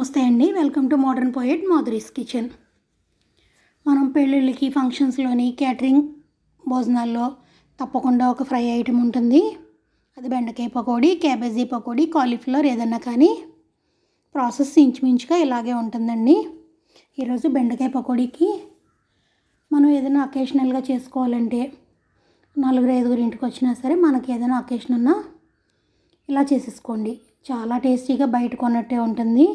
నమస్తే అండి. Welcome to modern poet Madhuri's kitchen. మనం పెళ్ళిళ్ళకి ఫంక్షన్స్లోని క్యాటరింగ్ భోజనాల్లో తప్పకుండా ఒక ఫ్రై ఐటెం ఉంటుంది. అది బెండకాయ పకోడీ క్యాబేజీ పకోడీ కాలీఫ్లవర్ ఏదన్నా కానీ ప్రాసెస్ ఇంచుమించుగా ఇలాగే ఉంటుందండి. ఈరోజు బెండకాయ పకోడీకి మనం ఏదైనా అకేషనల్గా చేసుకోవాలంటే నలుగురు ఐదుగురు ఇంటికి వచ్చినా సరే మనకి ఏదైనా అకేషన్ ఉన్నా ఇలా చేసేసుకోండి. చాలా టేస్టీగా బయట కొన్నట్టే ఉంటుంది.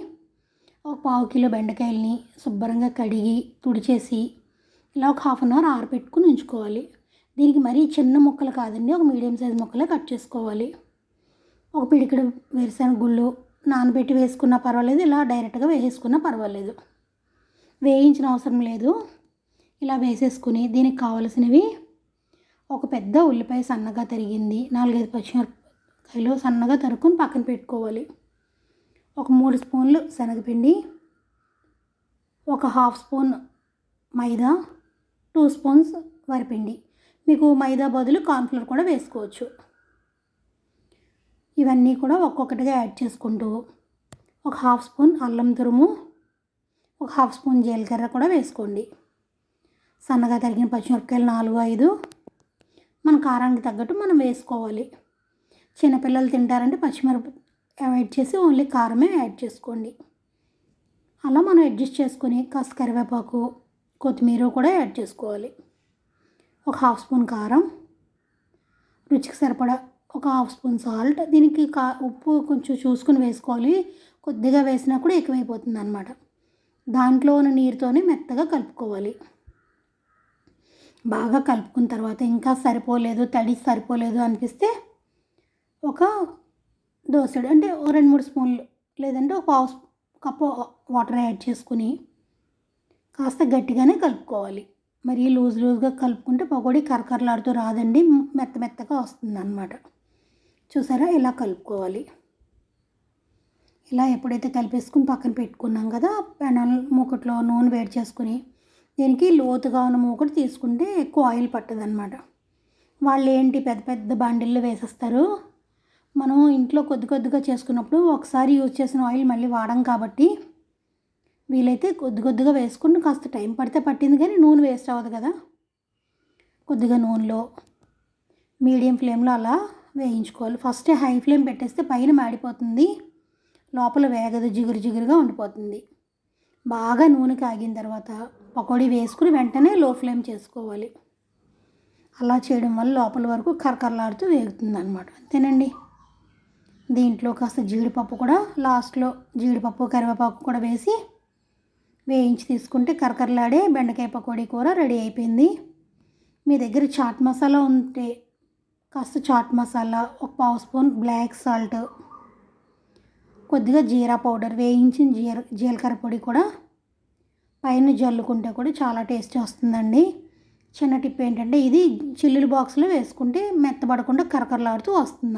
ఒక పావు కిలో బెండకాయల్ని శుభ్రంగా కడిగి తుడిచేసి ఇలా ఒక హాఫ్ అన్ అవర్ ఆరబెట్టుకుని ఉంచుకోవాలి. దీనికి మరీ చిన్న ముక్కలు కాదండి ఒక మీడియం సైజ్ ముక్కలే కట్ చేసుకోవాలి. ఒక పిడికిడు వేరుశనగ గుళ్ళు నానబెట్టి వేసుకున్నా పర్వాలేదు ఇలా డైరెక్ట్గా వేసేసుకున్నా పర్వాలేదు. వేయించిన అవసరం లేదు. ఇలా వేసేసుకుని దీనికి కావలసినవి ఒక పెద్ద ఉల్లిపాయ సన్నగా తరిగింది. నాలుగైదు పచ్చిమిరపకాయలు సన్నగా తరుక్కుని పక్కన పెట్టుకోవాలి. ఒక మూడు స్పూన్లు శనగపిండి ఒక హాఫ్ స్పూన్ మైదా టూ స్పూన్స్ వరిపిండి. మీకు మైదా బదులు కార్న్ఫ్లోర్ కూడా వేసుకోవచ్చు. ఇవన్నీ కూడా ఒక్కొక్కటిగా యాడ్ చేసుకుంటూ ఒక హాఫ్ స్పూన్ అల్లం తురుము ఒక హాఫ్ స్పూన్ జీలకర్ర కూడా వేసుకోండి. సన్నగా తరిగిన పచ్చిమిరపకాయలు నాలుగు ఐదు. మన కారానికి తగ్గట్టు మనం వేసుకోవాలి. చిన్నపిల్లలు తింటారంటే పచ్చిమిరప అవాయిడ్ చేసి ఓన్లీ కారమే యాడ్ చేసుకోండి. అలా మనం అడ్జస్ట్ చేసుకొని కాస్త కరివేపాకు కొత్తిమీర కూడా యాడ్ చేసుకోవాలి. ఒక హాఫ్ స్పూన్ కారం రుచికి సరిపడా ఒక హాఫ్ స్పూన్ సాల్ట్ దీనికి కా ఉప్పు కొంచెం చూసుకుని వేసుకోవాలి. కొద్దిగా వేసినా కూడా ఎక్కువైపోతుంది అనమాట దాంట్లో ఉన్న నీరుతోనే మెత్తగా కలుపుకోవాలి. బాగా కలుపుకున్న తర్వాత ఇంకా సరిపోలేదు తడి సరిపోలేదు అనిపిస్తే ఒక దోసడు. అంటే ఓ రెండు మూడు స్పూన్లు లేదంటే ఒక పావు కప్పు వాటర్ యాడ్ చేసుకుని కాస్త గట్టిగానే కలుపుకోవాలి. మరి లూజ్ లూజ్గా కలుపుకుంటే పకోడీ కరకరలాడుతూ రాదండి మెత్త మెత్తగా వస్తుంది అనమాట చూసారా? ఇలా కలుపుకోవాలి. ఇలా ఎప్పుడైతే కలిపేసుకుని పక్కన పెట్టుకున్నాం కదా పెనాల్ మూకట్లో నూనె వేడి చేసుకుని దీనికి లోతుగా ఉన్న మూకటి తీసుకుంటే ఎక్కువ ఆయిల్ పట్టదనమాట వాళ్ళు ఏంటి పెద్ద పెద్ద బండిల్లో వేసేస్తారు? మనం ఇంట్లో కొద్ది కొద్దిగా చేసుకున్నప్పుడు ఒకసారి యూజ్ చేసిన ఆయిల్ మళ్ళీ వాడం కాబట్టి వీలైతే కొద్ది కొద్దిగా వేసుకుని కాస్త టైం పడితే పట్టింది కానీ నూనె వేస్ట్ అవ్వదు కదా. కొద్దిగా నూనెలో మీడియం ఫ్లేమ్లో అలా వేయించుకోవాలి. ఫస్ట్ హై ఫ్లేమ్ పెట్టేస్తే పైన మాడిపోతుంది. లోపల వేగదు జిగురు జిగురుగా ఉండిపోతుంది. బాగా నూనె కాగిన తర్వాత పకోడీ వేసుకుని వెంటనే లో ఫ్లేమ్ చేసుకోవాలి. అలా చేయడం వల్ల లోపల వరకు కరకరలాడుతూ వేగుతుంది అనమాట అంతేనండి. దీంట్లో కాస్త జీడిపప్పు కూడా లాస్ట్లో జీడిపప్పు కరివేపాకు కూడా వేసి వేయించి తీసుకుంటే కరకరలాడే బెండకాయ పకోడీ కూర రెడీ అయిపోయింది. మీ దగ్గర చాట్ మసాలా ఉంటే కాస్త చాట్ మసాలా ఒక పావు స్పూన్ బ్లాక్ సాల్ట్ కొద్దిగా జీరా పౌడర్ వేయించిన జీర జీలకర్ర పొడి కూడా పైన జల్లుకుంటే కూడా చాలా టేస్ట్ వస్తుందండి. చిన్న టిప్ ఏంటంటే ఇది చిల్లుల బాక్స్లో వేసుకుంటే మెత్తబడకుండా కరకరలాడుతూ వస్తుంది